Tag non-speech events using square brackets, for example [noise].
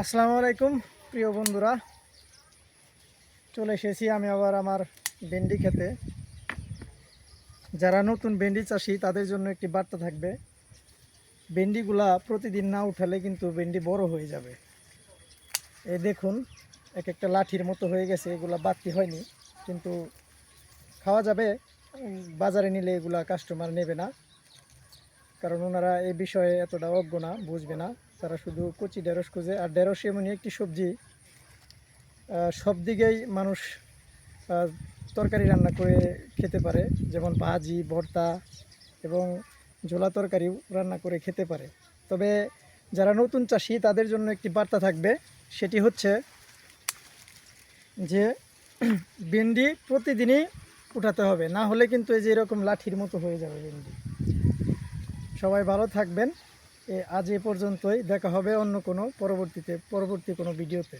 আসসালামু আলাইকুম, প্রিয় বন্ধুরা। চলে এসেছি আমি আবার আমার ভেন্ডি খেতে। যারা নতুন ভেন্ডি চাষি, তাদের জন্য একটি বার্তা থাকবে। ভেন্ডিগুলা প্রতিদিন না উঠালে কিন্তু ভেন্ডি বড় হয়ে যাবে। এই দেখুন এক একটা লাঠির মতো হয়ে গেছে, এগুলা বাড়তি হয়নি। কিন্তু খাওয়া যাবে, বাজারে নিলে এগুলা কাস্টমার নেবে না। কারণ ওনারা এই বিষয়ে এতটা অজ্ঞ না, বুঝবে না। তারা শুধু কচি ঢেঁড়স খুঁজে। আর ঢেঁড়স এমনই একটি সবজি সব দিকেই মানুষ তরকারি রান্না করে খেতে পারে। যেমন ভাজি, ভর্তা এবং ঝোলা তরকারিও রান্না করে খেতে পারে। তবে যারা নতুন চাষি, তাদের জন্য একটি বার্তা থাকবে। সেটি হচ্ছে যে, [clears throat] ভেন্ডি প্রতিদিনই উঠাতে হবে। না হলে কিন্তু এই যে এরকম লাঠির মতো হয়ে যাবে ভেন্ডি। সবাই ভালো থাকবেন। আজ এ পর্যন্তই। দেখা হবে অন্য কোনো পরবর্তীতে পরবর্তী কোনো ভিডিওতে।